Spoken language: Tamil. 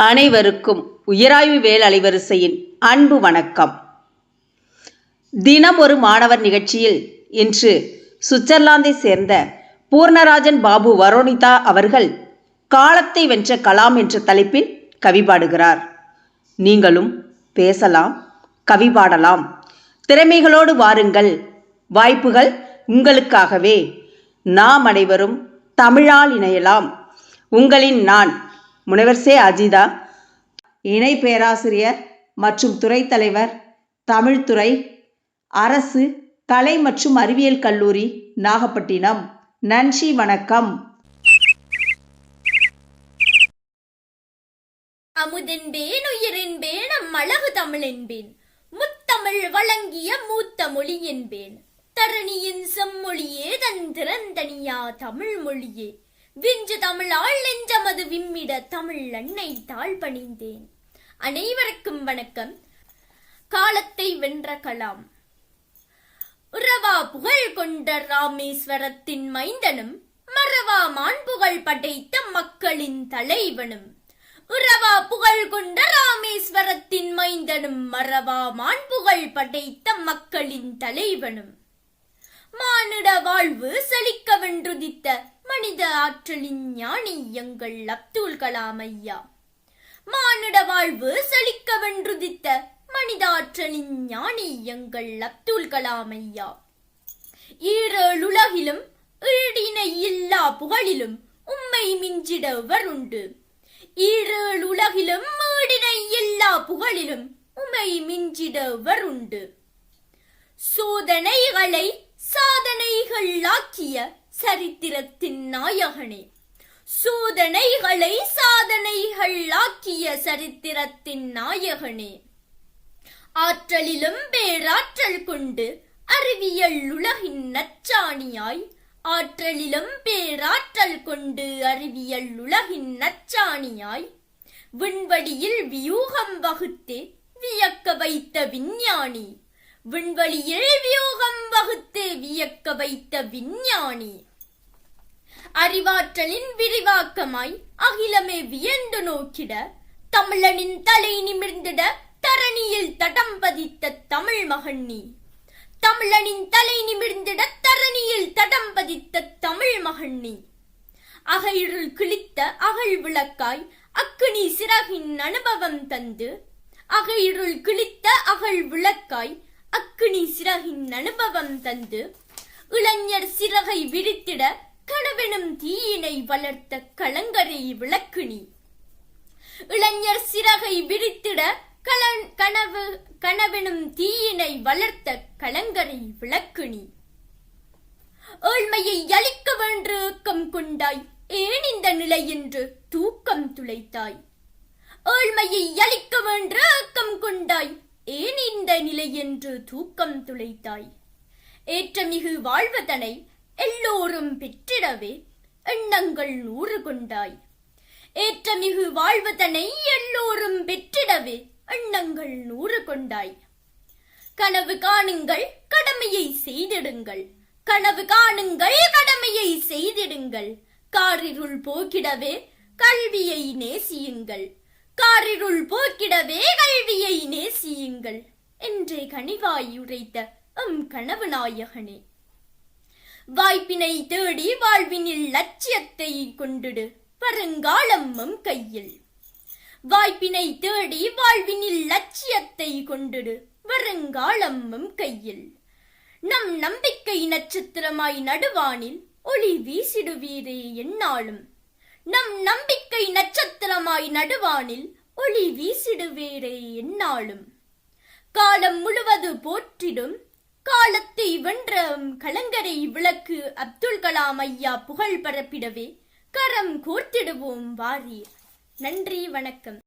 அனைவருக்கும் உயராய்வு வேல் அலைவரிசையின் அன்பு வணக்கம். தினம் ஒரு மாணவர் நிகழ்ச்சியில் இன்று சுவிட்சர்லாந்தை சேர்ந்த பூர்ணராஜன் பாபு வரோனிதா அவர்கள் காலத்தை வென்ற கலாம் என்ற தலைப்பில் கவி பாடுகிறார். நீங்களும் பேசலாம் கவி பாடலாம். திறமைகளோடு வாருங்கள். வாய்ப்புகள் உங்களுக்காகவே. நாம் அனைவரும் தமிழால் இணையலாம். உங்களின் நான் முனைவர் சே அஜிதா இணை பேராசிரியர் மற்றும் துறை தலைவர் தமிழ்துறை அரசு கலை மற்றும் அறிவியல் கல்லூரி நாகப்பட்டினம். நன்றி வணக்கம். அமுதென்பேன் உயிரென்பேன் அம்மழகு தமிழென்பேன் முத்தமிழ் வழங்கிய மூத்த மொழி என்பேன் தரணியின் செம்மொழியே தந்திரந்தனியா தமிழ் மொழியே. விஞ்சு தமிழால் நெஞ்சமது விம்மிட தமிழ் அன்னை தாழ் பணிந்தேன் அனைவருக்கும் வணக்கம். காலத்தை வென்ற கலாம். உறவா புகழ் கொண்ட ராமேஸ்வரத்தின் மைந்தனும் மறவா மாண்புகள் படைத்த மக்களின் தலைவனும். உறவா புகழ் கொண்ட ராமேஸ்வரத்தின் மைந்தனும் மறவா மாண்புகள் படைத்த மக்களின் தலைவனும். மானிட வாழ்வு செழிக்க வென்றுதித்த மனித ஆற்றலின் ஞானி எங்கள் அப்துல் கலாம் ஐயா. மானிட வாழ்வு செழிக்க வென்றுதித்த மனித ஆற்றலின் ஞானி எங்கள் அப்துல் கலாம் ஐயா. ஈரேழுலகிலும் ஈடினை இல்லா புகழிலும் உம்மை மிஞ்சிட வருண்டு. ஈரேழுலகிலும் ஈடினை இல்லா புகழிலும் உமை மிஞ்சிடவர் உண்டு சோதனைகளை சாதனைகள் ஆக்கிய சரித்திரத்தின் நாயகனே. சோதனைகளை சாதனைகள் ஆக்கிய சரித்திரத்தின் நாயகனே. ஆற்றலிலும் பேராற்றல் கொண்டு அறிவியல் உலகின் நச்சாணியாய் ஆற்றலிலும் பேராற்றல் கொண்டு அறிவியல் உலகின் நச்சாணியாய் விண்வெளியில் வியூகம் வகுத்து வியக்க வைத்த விஞ்ஞானி. விண்வெளியில் வியோகம் வகுத்து வியக்க வைத்த விஞ்ஞானி. அறிவாற்றலின் விரிவாக்கமாய் அகிலமே வியந்து நோக்கிட தமிழனின் தலை நிமிர்ந்திட தரணியில் தடம் பதித்த தமிழ் மகன் நீ. தமிழனின் தலை நிமிர்ந்திட தரணியில் தடம் பதித்த தமிழ் மகன் நீ. அகையிருள் கிழித்த அகல் விளக்காய் அக்கினி சிறகின் அனுபவம் தந்து அகையிருள் கிழித்த அகல் விளக்காய் கர்ப்பிணி சிறகின் அனுபவம் தந்து இளைஞர் சிறகை விரித்திட கனவெனும் தீயினை வளர்த்த கலங்கரை விளக்குனி இளைஞர் சிறகை விரித்திட கலன் கனவு கனவெனும் தீயினை வளர்த்த கலங்கரை விளக்குனி ஏழ்மையை அழிக்க வென்று ஏக்கம் கொண்டாய் ஏன் இந்த நிலை என்று தூக்கம் துளைத்தாய்? ஏழ்மையை அழிக்க வென்று ஏக்கம் கொண்டாய் ஏன் இந்த நிலை என்று தூக்கம் துளைத்தாய்? ஏற்றமிகு வாழ்வதனை எல்லோரும் பெற்றிடவே எண்ணங்கள் நூறு கொண்டாய் ஏற்றமிகு வாழ்வதனை எல்லோரும் பெற்றிடவே எண்ணங்கள் நூறு கொண்டாய் கனவு காணுங்கள் கடமையை செய்திடுங்கள். கனவு காணுங்கள் கடமையை செய்திடுங்கள். காரிருள் போக்கிடவே கல்வியை நேசியுங்கள். காரிருள் போக்கிடவே கல்வியை நேசியுங்கள் என்றே கனிவாய் உரைத்த எம் கனவு நாயகனே வாய்ப்பினை தேடி வாழ்வினில் லட்சியத்தை கொண்டுடு வருங்காலம் எம் கையில். வாய்ப்பினை தேடி வாழ்வினில் லட்சியத்தை கொண்டுடு வருங்காலம் எம் கையில். நம் நம்பிக்கை நட்சத்திரமாய் நடுவானில் ஒளி வீசிடுவீரே என்னாலும் நம் நம்பிக்கை நட்சத்திரமாய் நடுவானில் ஒளி வீசிடுவேரே என்னாலும். காலம் முழுவது போற்றிடும். காலத்தை வென்ற கலங்கரை விளக்கு அப்துல் கலாம் ஐயா புகழ் பரப்பிடவே கரம் கோர்த்திடுவோம் வாரீர் நன்றி வணக்கம்.